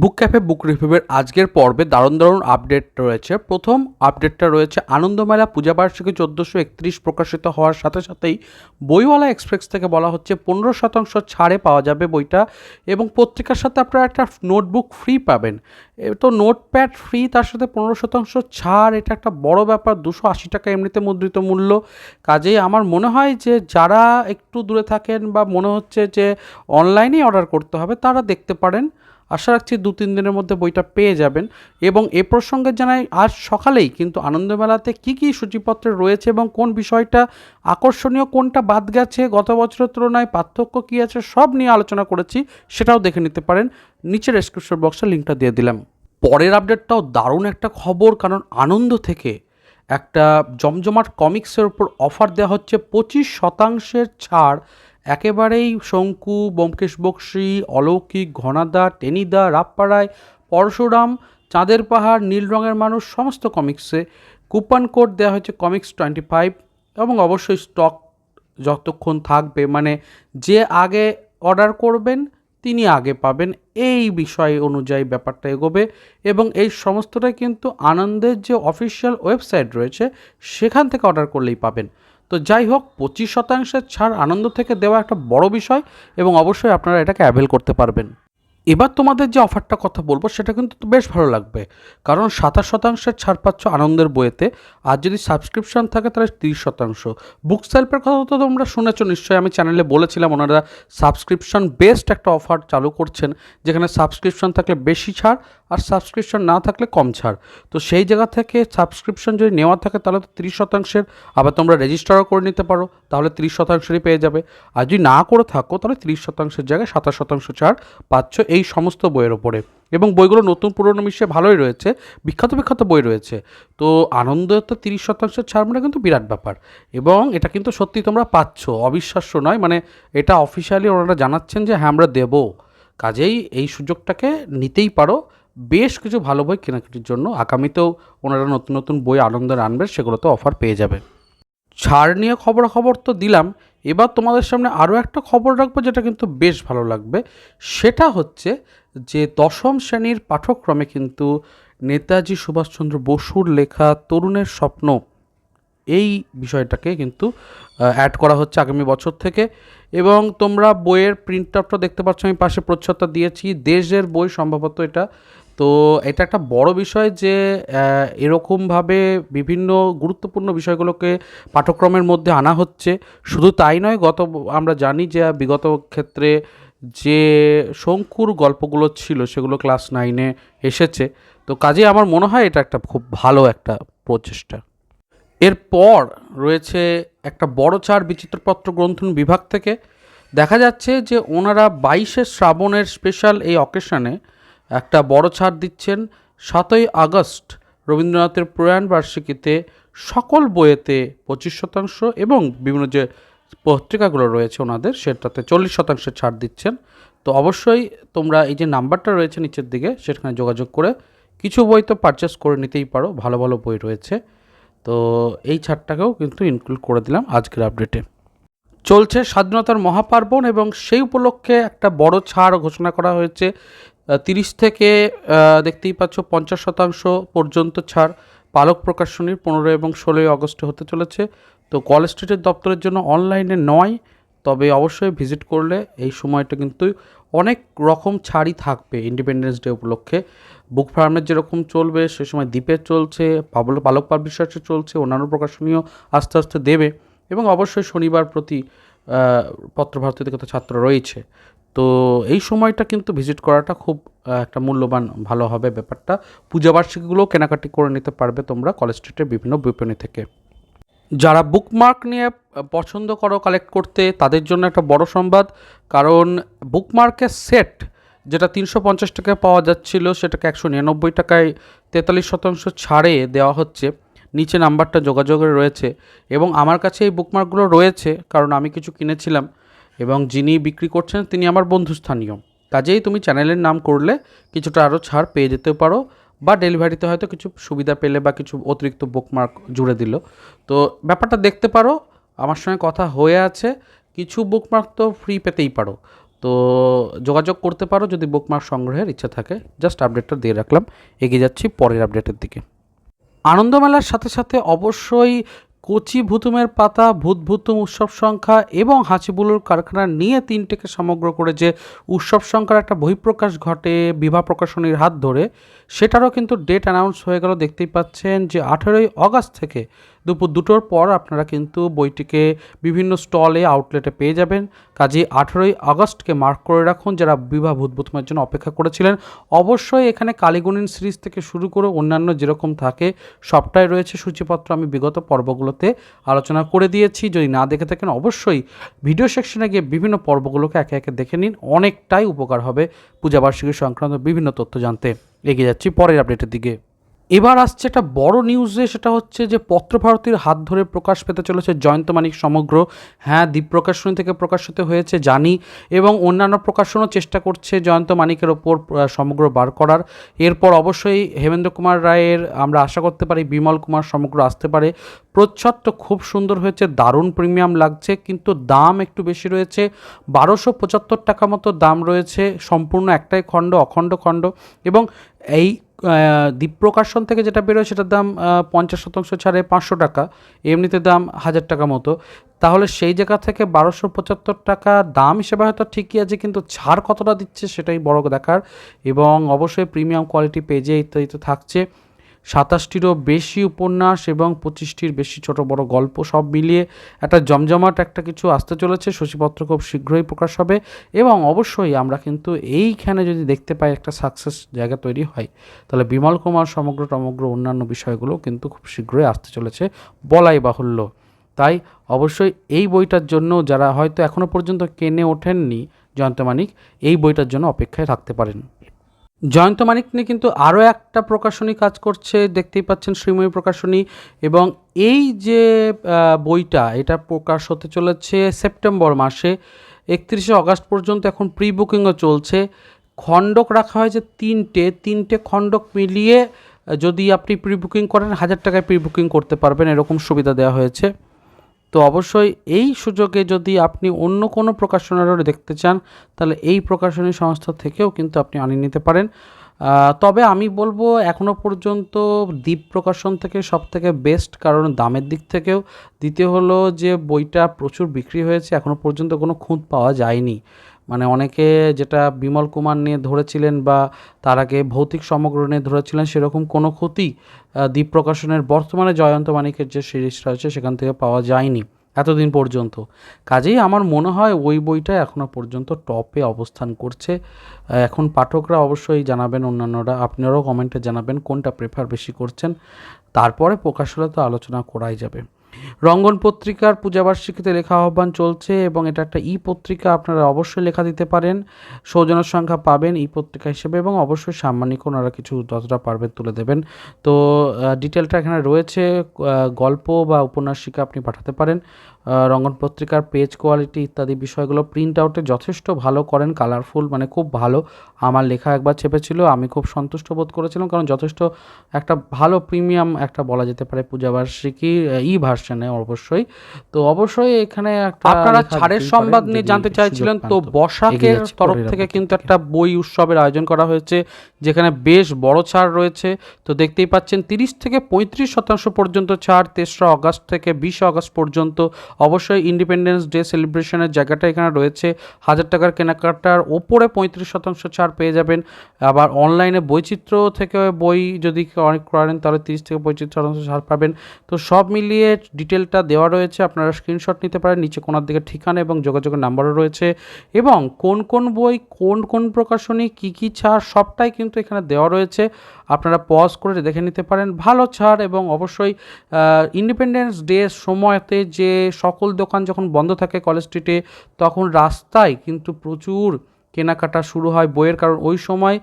বুক cafe, বুক রিভিউয়ের আজকের পর্বে দারুণ দারুণ আপডেট রয়েছে। প্রথম আপডেটটা রয়েছে, আনন্দমেলা পূজাবার্ষিকী চোদ্দোশো একত্রিশ প্রকাশিত হওয়ার সাথে সাথেই বইওয়ালা এক্সপ্রেস থেকে বলা হচ্ছে, পনেরো শতাংশ ছাড়ে পাওয়া যাবে বইটা এবং পত্রিকার সাথে আপনারা একটা নোটবুক ফ্রি পাবেন। তো নোটপ্যাড ফ্রি তার সাথে পনেরো শতাংশ ছাড়, এটা একটা বড় ব্যাপার, দুশো আশি টাকা এমনিতে মুদ্রিত মূল্য। কাজেই আমার মনে হয় যে যারা একটু দূরে থাকেন বা মনে হচ্ছে যে অনলাইনেই অর্ডার করতে হবে, তারা দেখতে পারেন। আশা রাখছি দু, তিন দিনের মধ্যে বইটা পেয়ে যাবেন। এবং এ প্রসঙ্গে জানাই, আজ সকালেই কিন্তু আনন্দমেলাতে কী কী সূচিপত্রে রয়েছে এবং কোন বিষয়টা আকর্ষণীয়, কোনটা বাদ গেছে, গত বছরের তুলনায়, পার্থক্য কী আছে, সব নিয়ে আলোচনা করেছি, সেটাও দেখে নিতে পারেন। নিচের ডেসক্রিপশন বক্সে লিঙ্কটা দিয়ে দিলাম। পরের আপডেটটাও দারুণ একটা খবর, কারণ আনন্দ থেকে একটা জমজমাট কমিক্সের উপর অফার দেওয়া হচ্ছে পঁচিশ শতাংশের ছাড় একেবারেই শঙ্কু, ব্যোমকেশ বক্সি, অলৌকিক ঘনাদা টেনিদা রাপ্পারায়, পরশুরাম, চাঁদের পাহাড়, নীল রঙের মানুষ, সমস্ত কমিক্সে কুপন কোড দেওয়া হয়েছে কমিক্স টোয়েন্টি ফাইভ এবং অবশ্যই স্টক যতক্ষণ থাকবে মানে যে আগে অর্ডার করবেন তিনি আগে পাবেন। এই বিষয় অনুযায়ী ব্যাপারটা এগোবে এবং এই সমস্তটাই কিন্তু আনন্দের যে অফিসিয়াল ওয়েবসাইট রয়েছে, সেখান থেকে অর্ডার করলেই পাবেন। তো যাই হোক, পঁচিশ শতাংশের ছাড় আনন্দ থেকে দেওয়া একটা বড় বিষয় এবং অবশ্যই আপনারা এটাকে অ্যাভেল করতে পারবেন। এবার তোমাদের যে অফারটা কথা বলব, সেটা কিন্তু বেশ ভালো লাগবে। কারণ সাতাশ শতাংশের ছাড় পাচ্ছ আনন্দের বইয়েতে। আর যদি সাবস্ক্রিপশন থাকে, তাহলে তিরিশ শতাংশ। বুক সেলফের কথা তো তোমরা শুনেছো নিশ্চয়ই, আমি চ্যানেলে বলেছিলাম, ওনারা সাবস্ক্রিপশন বেস্ট একটা অফার চালু করছেন, যেখানে সাবস্ক্রিপশন থাকলে বেশি ছাড় আর সাবস্ক্রিপশন না থাকলে কম ছাড়। তো সেই জায়গা থেকে সাবস্ক্রিপশন যদি নেওয়া থাকে, তাহলে তো তিরিশ শতাংশের আবার তোমরা রেজিস্টারও করে নিতে পারো, তাহলে তিরিশ শতাংশেরই পেয়ে যাবে। আর যদি না করে থাকো, তাহলে তিরিশ শতাংশের জায়গায় সাতাশ শতাংশ ছাড় পাচ্ছ এই সমস্ত বইয়ের ওপরে এবং বইগুলো নতুন, পুরনো মিশিয়ে ভালোই রয়েছে, বিখ্যাত বিখ্যাত বই রয়েছে। তো আনন্দ তো তিরিশ শতাংশের ছাড় মানে কিন্তু বিরাট ব্যাপার। এবং এটা কিন্তু সত্যি তোমরা পাচ্ছ, অবিশ্বাস্য নয়। মানে এটা অফিসিয়ালি ওনারা জানাচ্ছেন যে হ্যাঁ আমরা দেবো। কাজেই এই সুযোগটাকে নিতেই পারো। বেশ কিছু ভালো বই কেনাকাটির জন্য আগামীতেও ওনারা নতুন নতুন বই আনন্দের আনবে সেগুলোতে অফার পেয়ে যাবে ছাড় নিয়ে খবরাখবর তো দিলাম। এবার তোমাদের সামনে আরও একটা খবর রাখব যেটা কিন্তু বেশ ভালো লাগবে। সেটা হচ্ছে যে দশম শ্রেণির পাঠ্যক্রমে কিন্তু নেতাজি সুভাষচন্দ্র বসুর লেখা তরুণের স্বপ্ন এই বিষয়টাকে কিন্তু অ্যাড করা হচ্ছে আগামী বছর থেকে। এবং তোমরা বইয়ের প্রিন্ট আউটটা দেখতে পাচ্ছ, আমি পাশে প্রচ্ছদটা দিয়েছি। দেশের বই সম্ভবত এটা তো এটা একটা বড় বিষয় যে এরকমভাবে বিভিন্ন গুরুত্বপূর্ণ বিষয়গুলোকে পাঠ্যক্রমের মধ্যে আনা হচ্ছে। শুধু তাই নয়, গত আমরা জানি যে, বিগত ক্ষেত্রে যে শঙ্কুর গল্পগুলো ছিল, সেগুলো ক্লাস নাইনে এসেছে। তো কাজে আমার মনে হয় এটা একটা খুব ভালো একটা প্রচেষ্টা। এরপর রয়েছে একটা বড় চার বিচিত্রপত্র গ্রন্থন বিভাগ থেকে। দেখা যাচ্ছে যে, ওনারা বাইশে শ্রাবণের স্পেশাল এই অকেশনে একটা বড় ছাড় দিচ্ছেন সাতই আগস্ট রবীন্দ্রনাথের প্রয়াণ বার্ষিকীতে সকল বইয়েতে পঁচিশ শতাংশ এবং বিভিন্ন যে পত্রিকাগুলো রয়েছে ওনাদের, সেটাতে চল্লিশ শতাংশের ছাড় দিচ্ছেন। তো অবশ্যই তোমরা এই যে নাম্বারটা রয়েছে নিচের দিকে, সেখানে যোগাযোগ করে কিছু বই তো পারচেস করে নিতেই পারো, ভালো ভালো বই রয়েছে। তো এই ছাড়টাকেও কিন্তু ইনক্লুড করে দিলাম আজকের আপডেটে চলছে স্বাধীনতার মহাপার্বণ এবং সেই উপলক্ষে একটা বড় ছাড় ঘোষণা করা হয়েছে তিরিশ থেকে দেখতেই পাচ্ছ পঞ্চাশ শতাংশ পর্যন্ত ছাড় পালক প্রকাশনীর পনেরো এবং ষোলোই আগস্টে হতে চলেছে। তো কল স্ট্রিটের দপ্তরের জন্য অনলাইনে নয় তবে অবশ্যই ভিজিট করলে এই সময়টা কিন্তু অনেক রকম ছাড়ই থাকবে ইন্ডিপেন্ডেন্স ডে উপলক্ষে। বুক ফার্মের যেরকম চলবে সে সময় দ্বীপের চলছে পালক পাবলিশার্সে চলছে অন্যান্য প্রকাশনীয় আস্তে আস্তে দেবে এবং অবশ্যই শনিবার প্রতি আহ, পত্রভারতী থেকে তো ছাত্র রয়েছে। তো এই সময়টা কিন্তু ভিজিট করাটা খুব একটা মূল্যবান, ভালো হবে ব্যাপারটা। পূজাবার্ষিকীগুলোও কেনাকাটি করে নিতে পারবে তোমরা কলেজ স্ট্রিটের বিভিন্ন বিপণী থেকে। যারা বুকমার্ক নিয়ে পছন্দ করো কালেক্ট করতে, তাদের জন্য একটা বড় সংবাদ। কারণ বুকমার্কের সেট যেটা তিনশো পঞ্চাশ টাকায় পাওয়া যাচ্ছিল, সেটাকে একশো নিরানব্বই টাকায় তেতাল্লিশ শতাংশ ছাড়ে দেওয়া হচ্ছে। নিচে নাম্বারটা যোগাযোগে রয়েছে। এবং আমার কাছে এই বুকমার্কগুলো রয়েছে, কারণ আমি কিছু কিনেছিলাম। এবং যিনি বিক্রি করছেন, তিনি আমার বন্ধুস্থানীয়। কাজেই তুমি চ্যানেলের নাম করলে কিছুটা আরও ছাড় পেয়ে যেতে পারো বা ডেলিভারিতে হয়তো কিছু সুবিধা পেলে বা কিছু অতিরিক্ত বুকমার্ক জুড়ে দিল। তো ব্যাপারটা দেখতে পারো, আমার সঙ্গে কথা হয়ে আছে। কিছু বুকমার্ক তো ফ্রি পেতেই পারো। তো যোগাযোগ করতে পারো যদি বুকমার্ক সংগ্রহের ইচ্ছা থাকে। জাস্ট আপডেটটা দিয়ে রাখলাম। এগিয়ে যাচ্ছি পরের আপডেটের দিকে। আনন্দমেলার সাথে সাথে অবশ্যই কচি ভুতুমের পাতা, ভূত ভুতুম উৎসব সংখ্যা এবং হাঁচিবুলুর কারখানা নিয়ে তিনটেকে সমগ্র করে যে উৎসব সংখ্যার একটা বহিঃপ্রকাশ ঘটে বিভা প্রকাশনীর হাত ধরে। সেটারও কিন্তু ডেট অ্যানাউন্স হয়ে গেল, দেখতেই পাচ্ছেন যে আঠেরোই অগাস্ট থেকে দুপুর দুটোর পর আপনারা কিন্তু বইটিকে বিভিন্ন স্টলে আউটলেটে পেয়ে যাবেন। কাজে আঠেরোই আগস্টকে মার্ক করে রাখুন যারা বিবাহ ভূতভূতমের জন্য অপেক্ষা করেছিলেন। অবশ্যই এখানে কালীগুণিন সিরিজ থেকে শুরু করে অন্যান্য যেরকম থাকে, সবটাই রয়েছে সূচিপত্র। আমি বিগত পর্বগুলোতে আলোচনা করে দিয়েছি। যদি না দেখে থাকেন, অবশ্যই ভিডিও সেকশনে গিয়ে বিভিন্ন পর্বগুলোকে একে একে দেখে নিন। অনেকটাই উপকার হবে। পূজাবার্ষিকী সংক্রান্ত বিভিন্ন তথ্য জানতে। এগিয়ে যাচ্ছি পরের আপডেটের দিকে। এবার আসছে একটা বড় নিউজে সেটা হচ্ছে যে পত্রভারতীর হাত ধরে প্রকাশ পেতে চলেছে জয়ন্ত মানিক সমগ্র। হ্যাঁ দ্বীপ প্রকাশনী থেকে প্রকাশিত হয়েছে, জানি। এবং অন্যান্য প্রকাশনও চেষ্টা করছে জয়ন্ত মানিকের ওপর সমগ্র বার করার। এরপর অবশ্যই হেমেন্দ্র কুমার রায়ের, আমরা আশা করতে পারি বিমল কুমার সমগ্র আসতে পারে। প্রচ্ছদ খুব সুন্দর হয়েছে, দারুণ প্রিমিয়াম লাগছে, কিন্তু দাম একটু বেশি রয়েছে। বারোশো পঁচাত্তর টাকা মতো দাম রয়েছে, সম্পূর্ণ একটাই খণ্ড, অখণ্ড খণ্ড। এবং এই দ্বীপ প্রকাশন থেকে যেটা বেরোয় সেটার দাম পঞ্চাশ শতাংশ ছাড়ে পাঁচশো টাকা, এমনিতে দাম হাজার টাকা মতো। তাহলে সেই জায়গা থেকে বারোশো পঁচাত্তর টাকা দাম হিসেবে হয়তো ঠিকই আছে, কিন্তু ছাড় কতটা দিচ্ছে সেটাই বড় দেখার। এবং অবশ্যই প্রিমিয়াম কোয়ালিটি পেজে ইত্যাদিতে থাকছে। সাতাশটিরও বেশি উপন্যাস এবং পঁচিশটির বেশি ছোট বড় গল্প সব মিলিয়ে একটা জমজমাট একটা কিছু আসতে চলেছে। সূচিপত্র খুব শীঘ্রই প্রকাশ হবে এবং অবশ্যই আমরা কিন্তু এইখানে যদি দেখতে পাই একটা সাকসেস জায়গা তৈরি হয়, তাহলে বিমল কুমার সমগ্র টমগ্র অন্যান্য বিষয়গুলো কিন্তু খুব শীঘ্রই আসতে চলেছে বলাই বাহুল্য। তাই অবশ্যই এই বইটার জন্য যারা হয়তো এখনও পর্যন্ত কেনে ওঠেননি জয়ন্ত মানিক, এই বইটার জন্য অপেক্ষায় থাকতে পারেন। জয়ন্ত মানিক নিয়ে কিন্তু আরও একটা প্রকাশনী কাজ করছে, দেখতেই পাচ্ছেন শ্রীময়ী প্রকাশনী এবং এই যে বইটা, এটা প্রকাশ হতে চলেছে সেপ্টেম্বর মাসে, একত্রিশে অগাস্ট পর্যন্ত এখন প্রি বুকিংও চলছে। খণ্ডক রাখা হয়েছে তিনটে তিনটে খণ্ডক মিলিয়ে যদি আপনি প্রি বুকিং করেন, হাজার টাকায় প্রি বুকিং করতে পারবেন, এরকম সুবিধা দেওয়া হয়েছে। তো অবশ্যই এই সুযোগে যদি আপনি অন্য কোনো প্রকাশনারও দেখতে চান, তাহলে এই প্রকাশনী সংস্থা থেকেও কিন্তু আপনি আনিয়ে নিতে পারেন। তবে আমি বলব এখনও পর্যন্ত দ্বীপ প্রকাশন থেকে সব থেকে বেস্ট, কারণ দামের দিক থেকেও। দ্বিতীয় হলো যে বইটা প্রচুর বিক্রি হয়েছে এখনও পর্যন্ত কোনো খুঁত পাওয়া যায়নি। মানে অনেকে যেটা বিমল কুমার নিয়ে ধরেছিলেন বা তার আগে ভৌতিক সমগ্র নিয়ে ধরেছিলেন, সেরকম কোনো ক্ষতি দ্বীপ প্রকাশনের বর্তমানে জয়ন্ত মানিকের যে সিরিজটা রয়েছে, সেখান থেকে পাওয়া যায়নি এতদিন পর্যন্ত। কাজেই আমার মনে হয় ওই বইটা এখনও পর্যন্ত টপে অবস্থান করছে। এখন পাঠকরা অবশ্যই জানাবেন, অন্যান্যরা আপনারাও কমেন্টে জানাবেন কোনটা প্রেফার বেশি করছেন। তারপরে প্রকাশ হলে তো আলোচনা করাই যাবে। রঙ্গন পত্রিকার পূজাবার্ষিকীতে লেখা আহ্বান চলছে এবং এটা একটা ই পত্রিকা আপনারা অবশ্যই লেখা দিতে পারেন। সৌজনের সংখ্যা পাবেন ই পত্রিকা হিসেবে এবং অবশ্যই সাম্মানিক ওনারা কিছু যতটা পারবেন তুলে দেবেন। তো ডিটেলটা এখানে রয়েছে গল্প বা উপন্যাসিকা আপনি পাঠাতে পারেন। রঙ্গন পত্রিকার পেজ কোয়ালিটি ইত্যাদি বিষয়গুলো প্রিন্ট আউটে যথেষ্ট ভালো করেন কালারফুল মানে খুব ভালো। আমার লেখা একবার চেপেছিল আমি খুব সন্তুষ্ট বোধ করেছিলাম কারণ যথেষ্ট একটা ভালো প্রিমিয়াম একটা বলা যেতে পারে পূজাবার্ষিকী ই ভার্সনে অবশ্যই। তো অবশ্যই এখানে একটা আপনারা ছাড়ের সংবাদ নিয়ে জানতে চাইছিলেন তো তো। বসাকের তরফ থেকে কিন্তু একটা বই উৎসবের আয়োজন করা হয়েছে যেখানে বেশ বড় ছাড় রয়েছে। তো দেখতেই পাচ্ছেন তিরিশ থেকে পঁয়ত্রিশ শতাংশ পর্যন্ত ছাড় তেসরা অগস্ট থেকে বিশ অগস্ট পর্যন্ত অবশ্যই ইন্ডিপেন্ডেন্স ডে সেলিব্রেশনের জায়গাটা এখানে রয়েছে। হাজার টাকার কেনাকাটার ওপরে পঁয়ত্রিশ শতাংশ ছাড় পেয়ে যাবেন। আবার অনলাইনে বৈচিত্র্য থেকে বই যদি অনেক করেন, তাহলে তিরিশ থেকে পঁয়ত্রিশ শতাংশ ছাড় পাবেন। তো সব মিলিয়ে ডিটেলটা দেওয়া রয়েছে, আপনারা স্ক্রিনশট নিতে পারেন। নিচে কোনার দিকে ঠিকানা এবং যোগাযোগের নাম্বারও রয়েছে। এবং কোন কোন বই, কোন কোন প্রকাশনী, কী কী ছাড়, সবটাই কিন্তু এখানে দেওয়া রয়েছে। আপনারা পজ করে দেখে নিতে পারেন। ভালো ছাড় এবং অবশ্যই ইন্ডিপেন্ডেন্স ডে সময়তে যে সকল দোকান যখন বন্ধ থাকে কলেজ স্ট্রিটে, তখন রাস্তায় কিন্তু প্রচুর কেনাকাটা শুরু হয় বইয়ের। কারণ ওই সময়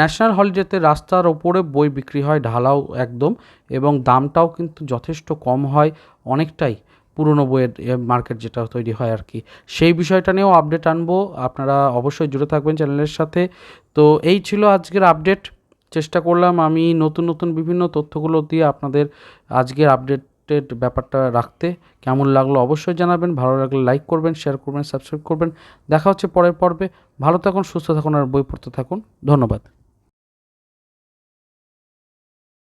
ন্যাশনাল হলিডেতে রাস্তার ওপরে বই বিক্রি হয় ঢালাও একদম এবং দামটাও কিন্তু যথেষ্ট কম হয় অনেকটাই পুরনো বইয়ের মার্কেট যেটা তৈরি হয় আর কি। সেই বিষয়টা নিয়েও আপডেট আনব, আপনারা অবশ্যই জুড়ে থাকবেন চ্যানেলের সাথে। তো এই ছিল আজকের আপডেট, চেষ্টা করলাম আমি নতুন নতুন বিভিন্ন তথ্যগুলো দিয়ে আপনাদের আজকের আপডেট আপডেটেড ব্যাপারটা রাখতে কেমন লাগল অবশ্যই জানাবেন, ভালো লাগলে লাইক করবেন শেয়ার করবেন সাবস্ক্রাইব করবেন। দেখা হচ্ছে পরের পর্বে। ভালো থাকুন, সুস্থ থাকুন আর বই পড়তে থাকুন। ধন্যবাদ।